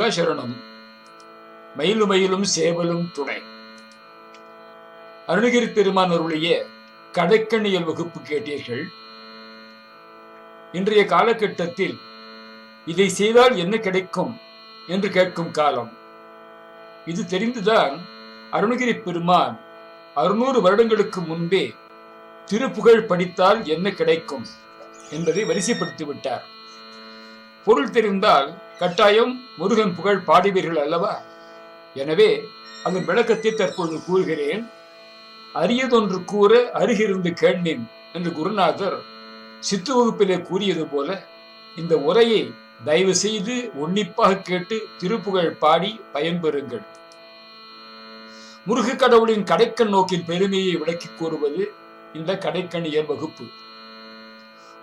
சரணம் மயிலுமயிலும் சேவலும் துணை. அருணகிரி பெருமான் அருளிய கடைக்கணியல் வகுப்பு கேட்டீர்கள். இன்றைய காலகட்டத்தில் இதை செய்தால் என்ன கிடைக்கும் என்று கேட்கும் காலம். இது தெரிந்துதான் அருணகிரி பெருமான் அறுநூறு வருடங்களுக்கு முன்பே திருப்புகழ் படித்தால் என்ன கிடைக்கும் என்பதை வரிசைப்படுத்தி விட்டார். பொருள் தெரிந்தால் கட்டாயம் முருகன் புகழ் பாடுவீர்கள் அல்லவா? எனவே அதன் விளக்கத்தை தற்பொழுது கூறுகிறேன். அரியதொன்று கூற அருகிருந்து கேள்னேன் என்று குருநாதர் சித்து வகுப்பிலே கூறியது போல இந்த உரையை தயவு செய்து உன்னிப்பாக கேட்டு திருப்புகழ் பாடி பயன்பெறுங்கள். முருக கடவுளின் கடைக்கண் நோக்கின் பெருமையை விளக்கி கூறுவது இந்த கடைக்கணியர் வகுப்பு.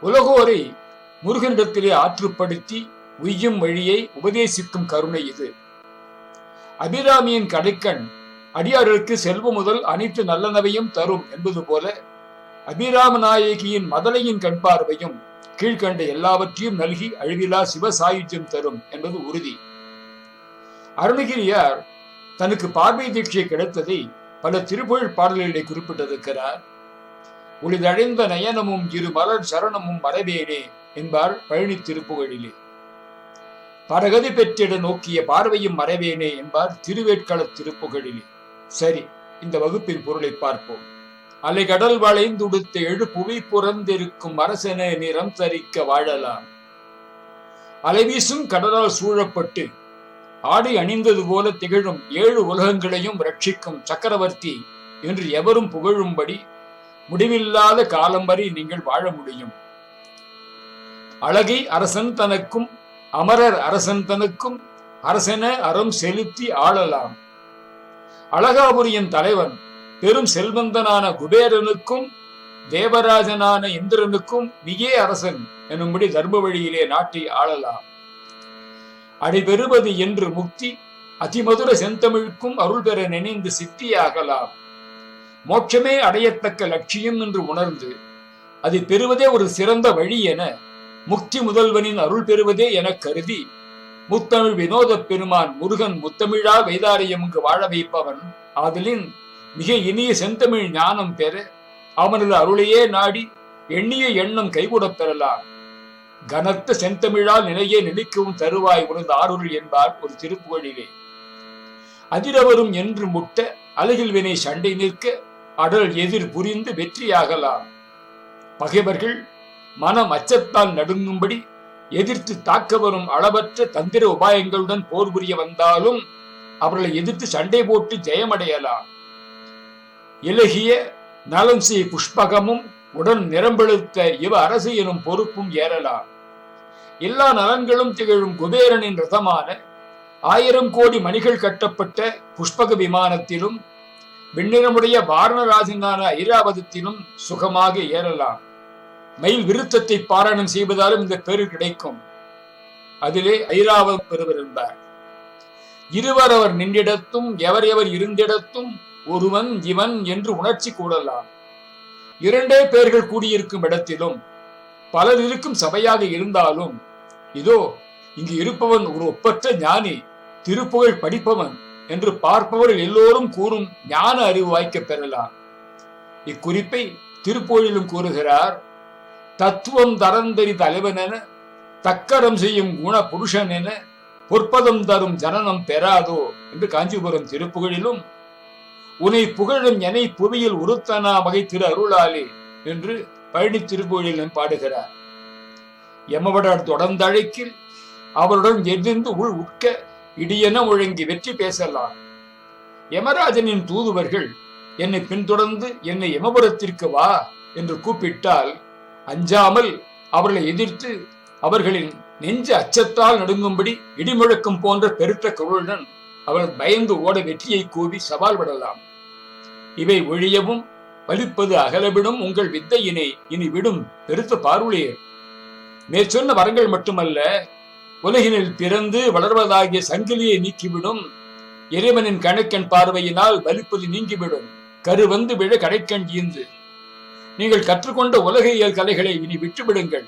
உலகோரை முருகனிடத்திலே ஆற்றுப்படுத்தி உய்யும் வழியை உபதேசிக்கும் கருணை இது. அபிராமியின் கடைக்கண் அடியார்களுக்கு செல்வம் முதல் அனைத்து நல்லனவையும் தரும் என்பது போல அபிராம நாயகியின் மதலையின் கண் பார்வையும் கீழ்கண்ட எல்லாவற்றையும் நல்கி அழிவிலா சிவசாயுஜ்யம் தரும் என்பது உறுதி. அருணகிரியார் தனக்கு பார்வை தீட்சை கிடைத்ததை பல திருப்புகழ் பாடல்களை குறிப்பிட்டிருக்கிறார். உளிதழைந்த நயனமும் இரு மலர் சரணமும் மரவேனே என்பார் பழனி திருப்புகழிலே. பரகதி பெற்றிட நோக்கிய பார்வையும் மறைவேனே என்பார் திருவேட்கள திருப்புகழிலே. சரி இந்த வகுப்பின் பொருளை பார்ப்போம். அலைகடல் வளைந்துடுத்த எழு புவி புறந்திருக்கும் அரசனை நிறம் தரிக்க வாழலாம். அலைவீசும் கடலால் சூழப்பட்டு ஆடை அணிந்தது போல திகழும் ஏழு உலகங்களையும் ரட்சிக்கும் சக்கரவர்த்தி என்று எவரும் புகழும்படி முடிவில்லாத காலம் வரை நீங்கள் வாழ முடியும். அழகை அரசன் தனக்கும் அமரர் அரசன் தனக்கும் அரசென அறம் செலுத்தி ஆளலாம். அழகாபுரியின் தலைவன் பெரும் செல்வந்தனான குபேரனுக்கும் தேவராஜனான இந்திரனுக்கும் மிகே அரசன் எனும்படி தர்ம வழியிலே நாட்டை ஆளலாம். அடிபெறுவது என்று முக்தி அதிமதுர செந்தமிழுக்கும் அருள் பெற நினைந்து சித்தியாகலாம். மோட்சமே அடையத்தக்க லட்சியம் என்று உணர்ந்து அதை பெறுவதே ஒரு சிறந்த வழி என முக்தி முதல்வனின் அருள் பெறுவதே என கருதி முத்தமிழ் வினோத பெருமான் முருகன் முத்தமிழா வைதாரியம் இங்கு வாழ வைப்பவன். ஆதலின் மிக இனிய செந்தமிழ் ஞானம் பெற அவனது அருளையே நாடி எண்ணிய எண்ணம் கைகூடப் பெறலாம். கனத்த செந்தமிழால் நிலையே நிலைக்கவும் தருவாய் உனது ஆருள் என்பார் ஒரு திருப்புகழிலே. அதிரவரும் என்று முட்ட அழகில் வினை சண்டை நிற்க அடல் எதிர் புரிந்து வெற்றியாகலாம். பகைவர்கள் மனம் அச்சத்தால் நடுங்கும்படி எதிர்த்து தாக்க வரும் அளவற்ற தந்திர உபாயங்களுடன் போர் புரிய வந்தாலும் அவர்களை எதிர்த்து சண்டை போட்டு ஜெயமடையலாம். இலகிய நலம் செய் புஷ்பகமும் உடன் நிரம்பெழுத்த இவ அரசு எனும் பொறுப்பும் ஏறலாம். எல்லா நலன்களும் திகழும் குபேரனின் ரதமான ஆயிரம் கோடி மணிகள் கட்டப்பட்ட புஷ்பக விமானத்திலும் விண்ணிறமுடைய வாரணராஜனான ஐராவதத்திலும் சுகமாக ஏறலாம். மயில் விருத்தத்தை பாராயணம் செய்வதாலும் இந்த பேரு கிடைக்கும். அதிலே ஐராவதம் பெறுவர் என்பார். இருவர் அவர் நின்றிடத்தும் எவர் எவர் இருந்திடத்தும் ஒருவன் இவன் என்று உணர்ச்சி கூடலாம் இரண்டே பேர்கள் கூடியிருக்கும் இடத்திலும் பலர் இருக்கும் சபையாக இருந்தாலும் இதோ இங்கு இருப்பவன் ஒரு ஒப்பற்ற ஞானி திருப்புகழ் படிப்பவன் என்று பார்ப்பவர்கள் எல்லோரும் கூறும் ஞான அறிவு வாய்க்க பெறலாம். இக்குறிப்பை திருப்போழிலும் கூறுகிறார் தத்துவம் தரந்தறி தலைவன் என தக்கரம் செய்யும் குண புருஷன் என பொற்பதம் தரும் ஜனனம் பெறாதோ என்று காஞ்சிபுரம் திருப்புகழிலும் உனை புகழும் எனை புவியில் உருத்தனா வகை திரு அருளாலே என்று பழனி திருப்புகழிலும் பாடுகிறார். எமவடார் தொடர்ந்தழைக்கில் அவருடன் எதிர்ந்து உள் உட்க இடியென ஒழுங்கி வெற்றி பேசலாம். யமராஜனின் தூதுவர்கள் என்னை பின்தொடர்ந்து என்னை யமபுரத்திற்கு வா என்று கூப்பிட்டால் அஞ்சாமல் அவர்களை எதிர்த்து அவர்களின் நெஞ்ச அச்சத்தால் நடுங்கும்படி இடிமுழக்கம் போன்ற பெருத்த குரலுடன் அவர்கள் பயந்து ஓட வெற்றியை கூவி சவால் விடலாம். இவை ஒழியவும் பலிப்பது அகலவிடும் உங்கள் வித்தையினை இனி விடும் பெருத்த பார்வையர் மேற்சொன்ன வரங்கள் மட்டுமல்ல உலகினில் பிறந்து வளர்வதாகிய சங்கிலியை நீக்கிவிடும். இறைவனின் கணக்கன் பார்வையினால் வலிப்பது நீங்கிவிடும். கரு வந்து விழ கடைக்கண் ஈந்து. நீங்கள் கற்றுக்கொண்ட உலக இயல் கலைகளை இனி விட்டுவிடுங்கள்.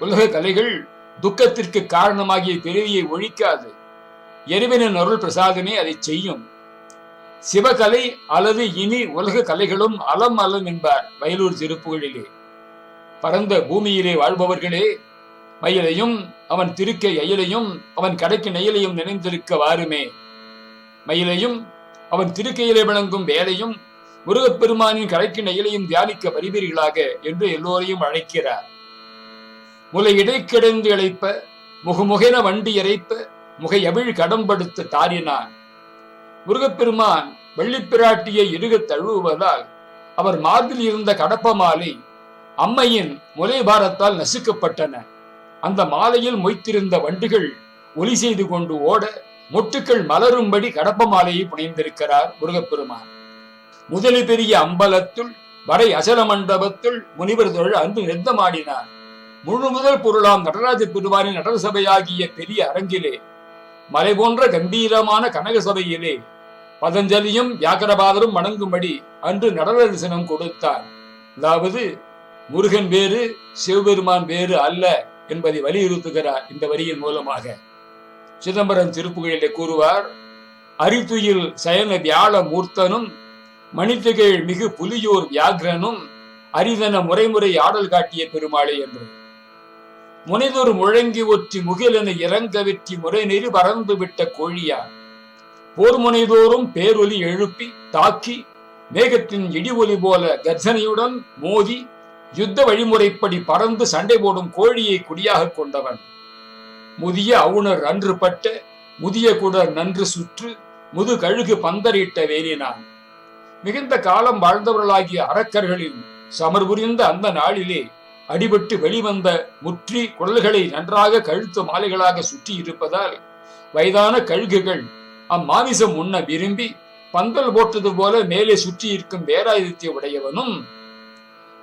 உலக கலைகள் துக்கத்திற்கு காரணமாகிய பிறவியை ஒழிக்காது. இறைவனின் அருள் பிரசாதமே அதை செய்யும். சிவகலை அல்லது இனி உலக கலைகளும் அலம் அலம் என்பார் வயலூர் திருப்புகளிலே பரந்த பூமியிலே வாழ்பவர்களே மயிலையும் அவன் திருக்கை அயலையும் அவன் கடைக்கு நெயலையும் நினைந்திருக்க வாருமே. மயிலையும் அவன் திருக்கையிலே விளங்கும் வேலையும் முருகப்பெருமானின் கரைக்கு நெயலையும் தியானிக்க வருவீர்களாக என்று எல்லோரையும் அழைக்கிறார். முலை இடைக்கிடந்து இழைப்ப முகமுகென வண்டி இறைப்ப முகை அவிழ் கடம்படுத்த தாரினான் முருகப்பெருமான் வெள்ளிப்பிராட்டியை இறுகத் தழுவுவதால் அவர் மார்பில் இருந்த கடப்ப மாலை அம்மையின் முலை பாரத்தால் நசுக்கப்பட்டன. அந்த மாலையில் மொய்த்திருந்த வண்டுகள் ஒலி செய்து கொண்டு ஓட மொட்டுக்கள் மலரும்படி கடப்ப மாலையை புனைந்திருக்கிறார் முருகப்பெருமான். முதலி பெரிய அம்பலத்துள் வரை அசல மண்டபத்துள் முனிவர் தொழில் அன்று நிறுத்தமாடினார். முழு முதல் பொருளாம் நடராஜ பெருமானின் நடன சபையாகிய பெரிய அரங்கிலே மலை போன்ற கம்பீரமான கனக சபையிலே பதஞ்சலியும் வியாக்கரபாதரும் வணங்கும்படி அன்று நடன தரிசனம் கொடுத்தார். அதாவது முருகன் வேறு சிவபெருமான் வேறு அல்ல என்பதை வலியுறுத்துகிறார் இந்த வரியின் மூலமாக. சிதம்பரம் திருப்புகளிலே கூறுவார் அரித்துயில் சயன வியாழ மூர்த்தனும் மணித்துகள் மிகு புலியூர் வியாகிரனும் அரிதன முறைமுறை ஆடல் காட்டிய பெருமாளே என்று. முனைதொரு முழங்கி ஒற்றி முகிலென இறங்க வெற்றி முறை நெறி பறந்து விட்ட கோழியார். போர் முனைதோறும் பேரொலி எழுப்பி தாக்கி மேகத்தின் இடி ஒலி போல கர்ஜனையுடன் மோதி யுத்த வழிமுறைப்படி பறந்து சண்டை போடும் கோழியை குடியாக கொண்டவன். முதிய அவுணர் அன்று பட்ட முதிய குடர் நன்று சுற்று முது கழுகு பந்தரிட்ட வேலினான் மிகுந்த காலம் வாழ்ந்தவர்களாகிய அரக்கர்களின் சமர் புரிந்த அந்த நாளிலே அடிபட்டு வெளிவந்த முற்றி குழல்களை நன்றாக கழுத்து மாலைகளாக சுற்றி இருப்பதால் வயதான கழுகுகள் அம்மாமிசம் உண்ண விரும்பி பந்தல் போட்டது போல மேலே சுற்றி இருக்கும் வேராயுதத்தை உடையவனும்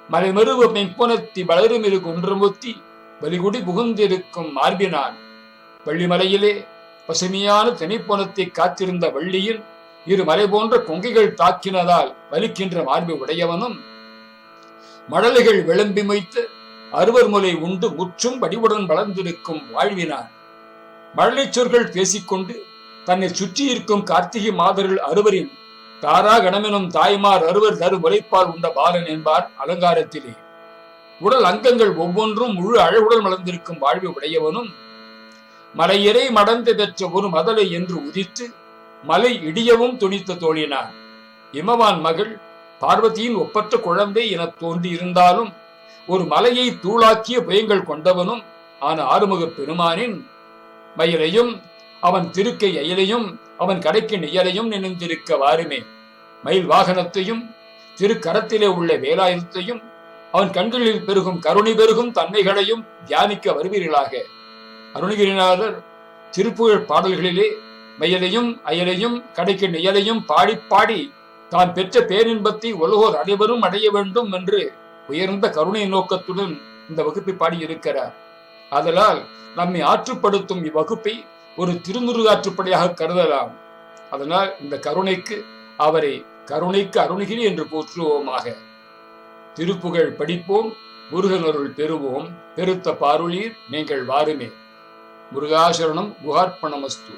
மலைமருவ மென்புணத்தி வளருமிரு குன்றமுத்தி வலிகுடி புகுந்திருக்கும் மார்பினான். வள்ளிமலையிலே பசுமையான திணைப்புணத்தை காத்திருந்த வள்ளியில் இரு மலை போன்ற கொங்கைகள் தாக்கினதால் வலிக்கின்ற மார்பு உடையவனும் மடலைகள் விளம்பி வைத்து அறுவர் முலை உண்டு முற்றும் வடிவுடன் வளர்ந்திருக்கும் வாழ்வினான் மழலைச்சொர்கள் பேசிக்கொண்டு தன்னை சுற்றி இருக்கும் கார்த்திகை மாதர்கள் அறுவரின் தாரா கணமெனும் தாய்மார் அறுவர் தரு உழைப்பால் உண்ட பாலன் என்பார் அலங்காரத்திலே. உடல் அங்கங்கள் ஒவ்வொன்றும் முழு அழகுடன் வளர்ந்திருக்கும் வாழ்வு உடையவனும் மலையறை மடந்து பெற்ற ஒரு மதலை என்று உதித்து மலை இடியவும் துணித்த தோழினான் இமவான் மகள் பார்வதியின் ஒப்பற்ற குழந்தை என தோன்றி இருந்தாலும் ஒரு மலையை தூளாக்கிய புயங்கள் கொண்டவனும் ஆன ஆறுமுக பெருமானின் மயிலையும் அவன் திருக்கை அயலையும் அவன் கடைக்கு நெய்யலையும் நினைந்திருக்க வாருமே. மயில் வாகனத்தையும் திருக்கரத்திலே உள்ள வேலாயுதத்தையும் அவன் கண்களில் பெருகும் கருணை பெருகும் தன்மைகளையும் தியானிக்க வருவீர்களாக. அருணகிரிநாதர் திருப்புகழ் பாடல்களிலே மயிலையும் அயலையும் கடைக்கு நெயலையும் பாடி பாடி தான் பெற்ற பேரின்பத்தை உலகோர் அனைவரும் அடைய வேண்டும் என்று உயர்ந்த கருணை நோக்கத்துடன் இந்த வகுப்பை பாடியிருக்கிறார். அதனால் நம்மை ஆற்றுப்படுத்தும் இவ்வகுப்பை ஒரு திருமுருகாற்றுப்படையாக கருதலாம். அதனால் இந்த கருணைக்கு அவரை கருணைக்கு அருணகிரி என்று போற்றுவோமாக. திருப்புகழ் படிப்போம் முருகன் அருள் பெறுவோம் பெருத்த பாருளீர் நீங்கள் வாருமே. முருகாசரணம் குகார்ப்பணமஸ்து